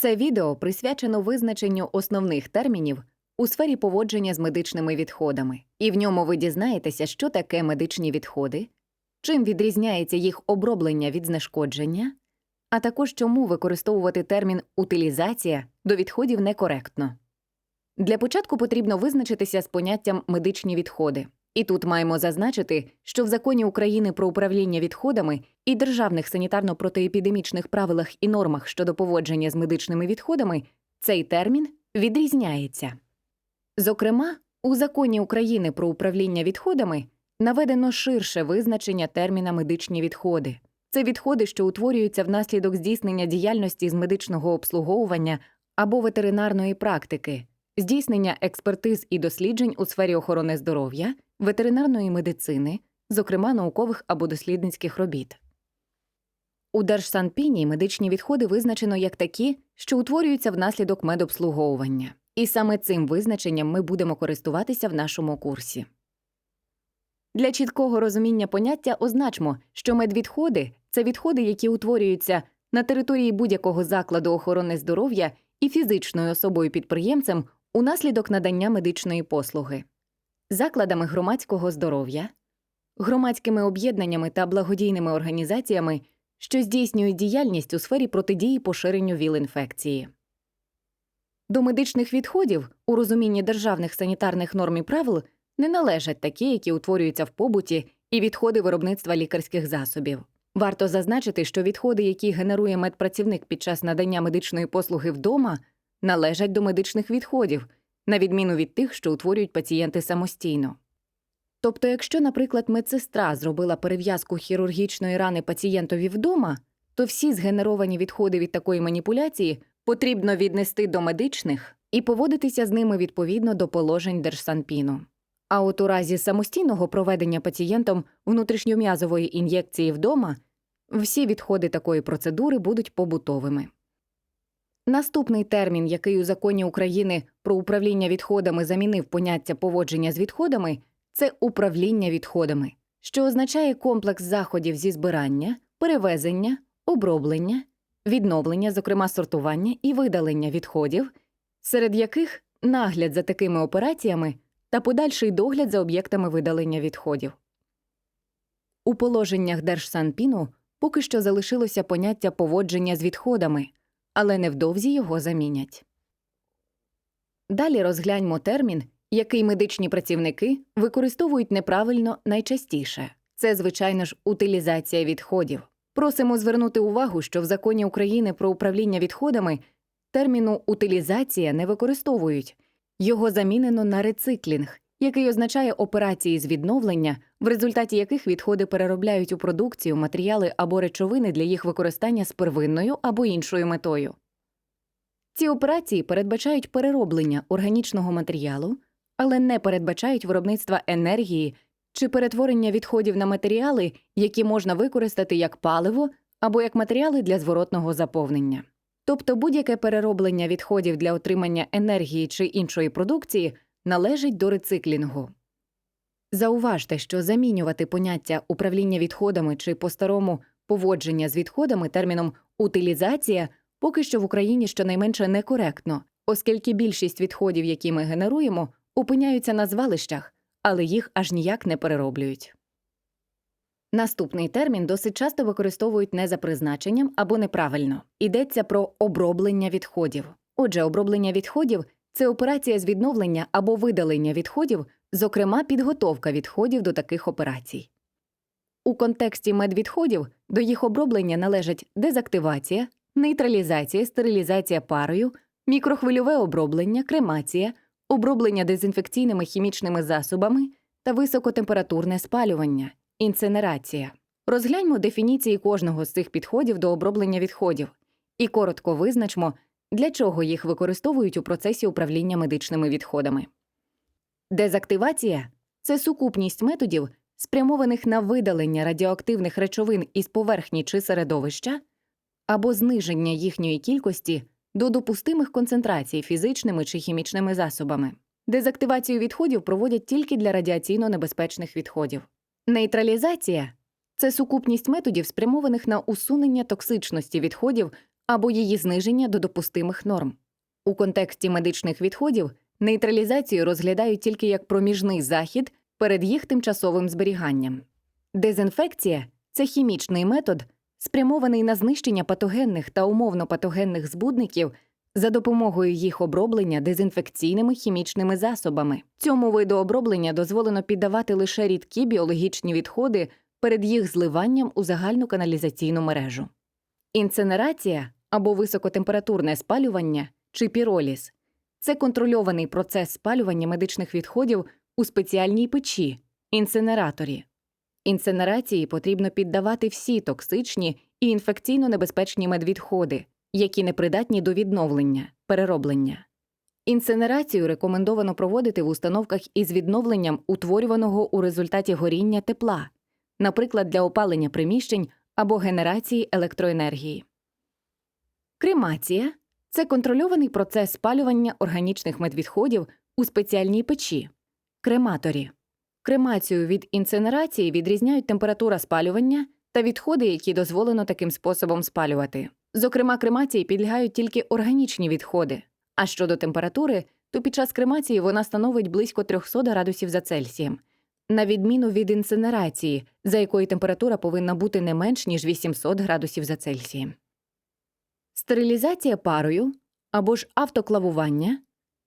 Це відео присвячено визначенню основних термінів у сфері поводження з медичними відходами, і в ньому ви дізнаєтеся, що таке медичні відходи, чим відрізняється їх оброблення від знешкодження, а також чому використовувати термін утилізація до відходів некоректно. Для початку потрібно визначитися з поняттям медичні відходи. І тут маємо зазначити, що в законі України про управління відходами і державних санітарно-протиепідемічних правилах і нормах щодо поводження з медичними відходами цей термін відрізняється. Зокрема, у законі України про управління відходами наведено ширше визначення терміна медичні відходи. Це відходи, що утворюються внаслідок здійснення діяльності з медичного обслуговування або ветеринарної практики, здійснення експертиз і досліджень у сфері охорони здоров'я, ветеринарної медицини, зокрема наукових або дослідницьких робіт. У Держсанпіні медичні відходи визначено як такі, що утворюються внаслідок медобслуговування. І саме цим визначенням ми будемо користуватися в нашому курсі. Для чіткого розуміння поняття означмо, що медвідходи це відходи, які утворюються на території будь-якого закладу охорони здоров'я і фізичною особою підприємцем унаслідок надання медичної послуги, закладами громадського здоров'я, громадськими об'єднаннями та благодійними організаціями, що здійснюють діяльність у сфері протидії поширенню ВІЛ-інфекції. До медичних відходів у розумінні державних санітарних норм і правил не належать такі, які утворюються в побуті, і відходи виробництва лікарських засобів. Варто зазначити, що відходи, які генерує медпрацівник під час надання медичної послуги вдома, належать до медичних відходів, на відміну від тих, що утворюють пацієнти самостійно. Тобто, якщо, наприклад, медсестра зробила перев'язку хірургічної рани пацієнтові вдома, то всі згенеровані відходи від такої маніпуляції потрібно віднести до медичних і поводитися з ними відповідно до положень Держсанпіну. А от у разі самостійного проведення пацієнтом внутрішньом'язової ін'єкції вдома всі відходи такої процедури будуть побутовими. Наступний термін, який у законі України про управління відходами замінив поняття поводження з відходами, це управління відходами, що означає комплекс заходів зі збирання, перевезення, оброблення, відновлення, зокрема сортування і видалення відходів, серед яких нагляд за такими операціями та подальший догляд за об'єктами видалення відходів. У положеннях Держсанпіну поки що залишилося поняття поводження з відходами, але невдовзі його замінять. Далі розгляньмо термін, який медичні працівники використовують неправильно найчастіше це, звичайно ж, утилізація відходів. Просимо звернути увагу, що в законі України про управління відходами терміну утилізація не використовують, його замінено на рециклінг, який означає операції з відновлення, в результаті яких відходи переробляють у продукцію, матеріали або речовини для їх використання з первинною або іншою метою. Ці операції передбачають перероблення органічного матеріалу, але не передбачають виробництва енергії чи перетворення відходів на матеріали, які можна використати як паливо або як матеріали для зворотного заповнення. Тобто будь-яке перероблення відходів для отримання енергії чи іншої продукції належить до рециклінгу. Зауважте, що замінювати поняття управління відходами чи по-старому поводження з відходами терміном утилізація поки що в Україні щонайменше некоректно, оскільки більшість відходів, які ми генеруємо, опиняються на звалищах, але їх аж ніяк не перероблюють. Наступний термін досить часто використовують не за призначенням або неправильно. Йдеться про оброблення відходів. Отже, оброблення відходів це операція з відновлення або видалення відходів, зокрема підготовка відходів до таких операцій. У контексті медвідходів до їх оброблення належать дезактивація, нейтралізація, стерилізація парою, мікрохвильове оброблення, кремація, оброблення дезінфекційними хімічними засобами та високотемпературне спалювання, інцинерація. Розгляньмо дефініції кожного з цих підходів до оброблення відходів і коротко визначмо, для чого їх використовують у процесі управління медичними відходами. Дезактивація це сукупність методів, спрямованих на видалення радіоактивних речовин із поверхні чи середовища або зниження їхньої кількості до допустимих концентрацій фізичними чи хімічними засобами. Дезактивацію відходів проводять тільки для радіаційно небезпечних відходів. Нейтралізація це сукупність методів, спрямованих на усунення токсичності відходів або її зниження до допустимих норм. У контексті медичних відходів нейтралізацію розглядають тільки як проміжний захід перед їх тимчасовим зберіганням. Дезінфекція це хімічний метод, спрямований на знищення патогенних та умовно патогенних збудників за допомогою їх оброблення дезінфекційними хімічними засобами. Цьому виду оброблення дозволено піддавати лише рідкі біологічні відходи перед їх зливанням у загальну каналізаційну мережу. Інцинерація або високотемпературне спалювання чи піроліз це контрольований процес спалювання медичних відходів у спеціальній печі інцинераторі. Інцинерації потрібно піддавати всі токсичні і інфекційно небезпечні медвідходи, які непридатні до відновлення, перероблення. Інцинерацію рекомендовано проводити в установках із відновленням утворюваного у результаті горіння тепла, наприклад, для опалення приміщень або генерації електроенергії. Кремація це контрольований процес спалювання органічних медвідходів у спеціальній печі крематорі. Кремацію від інцинерації відрізняють температура спалювання та відходи, які дозволено таким способом спалювати. Зокрема, кремації підлягають тільки органічні відходи. А щодо температури, то під час кремації вона становить близько 300 градусів за Цельсієм, на відміну від інцинерації, за якої температура повинна бути не менш ніж 800 градусів за Цельсієм. Стерилізація парою або ж автоклавування,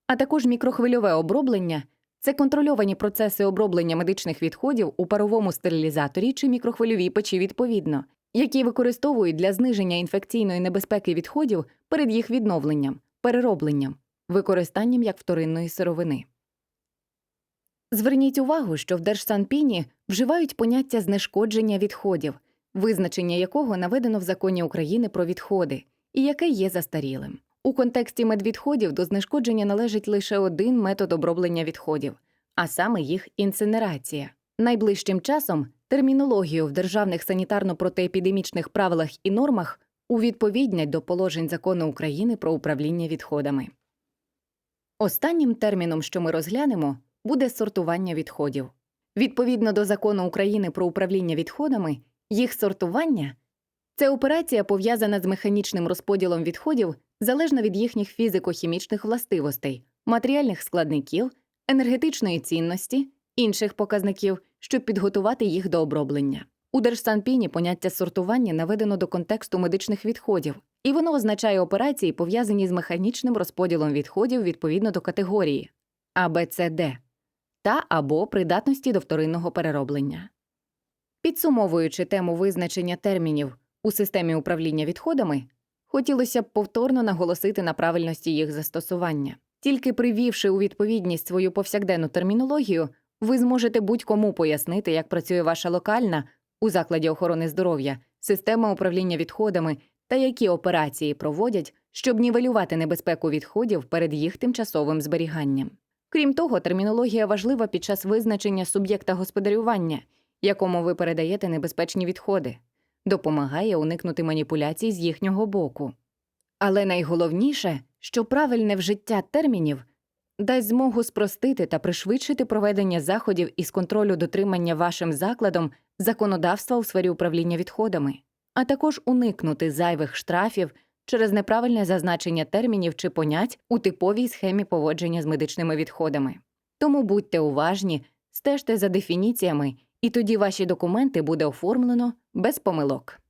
а також мікрохвильове оброблення це контрольовані процеси оброблення медичних відходів у паровому стерилізаторі чи мікрохвильовій печі відповідно, які використовують для зниження інфекційної небезпеки відходів перед їх відновленням, переробленням, використанням як вторинної сировини. Зверніть увагу, що в Держсанпіні вживають поняття знешкодження відходів, визначення якого наведено в законі України про відходи, і яке є застарілим. У контексті медвідходів до знешкодження належить лише один метод оброблення відходів, а саме їх інцинерація. Найближчим часом термінологію в державних санітарно-протиепідемічних правилах і нормах увідповіднять до положень закону України про управління відходами. Останнім терміном, що ми розглянемо, буде сортування відходів. Відповідно до закону України про управління відходами, їх сортування це операція пов'язана з механічним розподілом відходів залежно від їхніх фізико-хімічних властивостей, матеріальних складників, енергетичної цінності, інших показників, щоб підготувати їх до оброблення. У Держсанпіні поняття сортування наведено до контексту медичних відходів, і воно означає операції, пов'язані з механічним розподілом відходів відповідно до категорії А, Б, С, Д та або придатності до вторинного перероблення. Підсумовуючи тему визначення термінів у системі управління відходами, хотілося б повторно наголосити на правильності їх застосування. Тільки привівши у відповідність свою повсякденну термінологію, ви зможете будь-кому пояснити, як працює ваша локальна у закладі охорони здоров'я система управління відходами та які операції проводять, щоб нівелювати небезпеку відходів перед їх тимчасовим зберіганням. Крім того, термінологія важлива під час визначення суб'єкта господарювання, якому ви передаєте небезпечні відходи, допомагає уникнути маніпуляцій з їхнього боку. Але найголовніше, що правильне вжиття термінів дасть змогу спростити та пришвидшити проведення заходів із контролю дотримання вашим закладом законодавства у сфері управління відходами, а також уникнути зайвих штрафів через неправильне зазначення термінів чи понять у типовій схемі поводження з медичними відходами. Тому будьте уважні, стежте за дефініціями, і тоді ваші документи буде оформлено без помилок.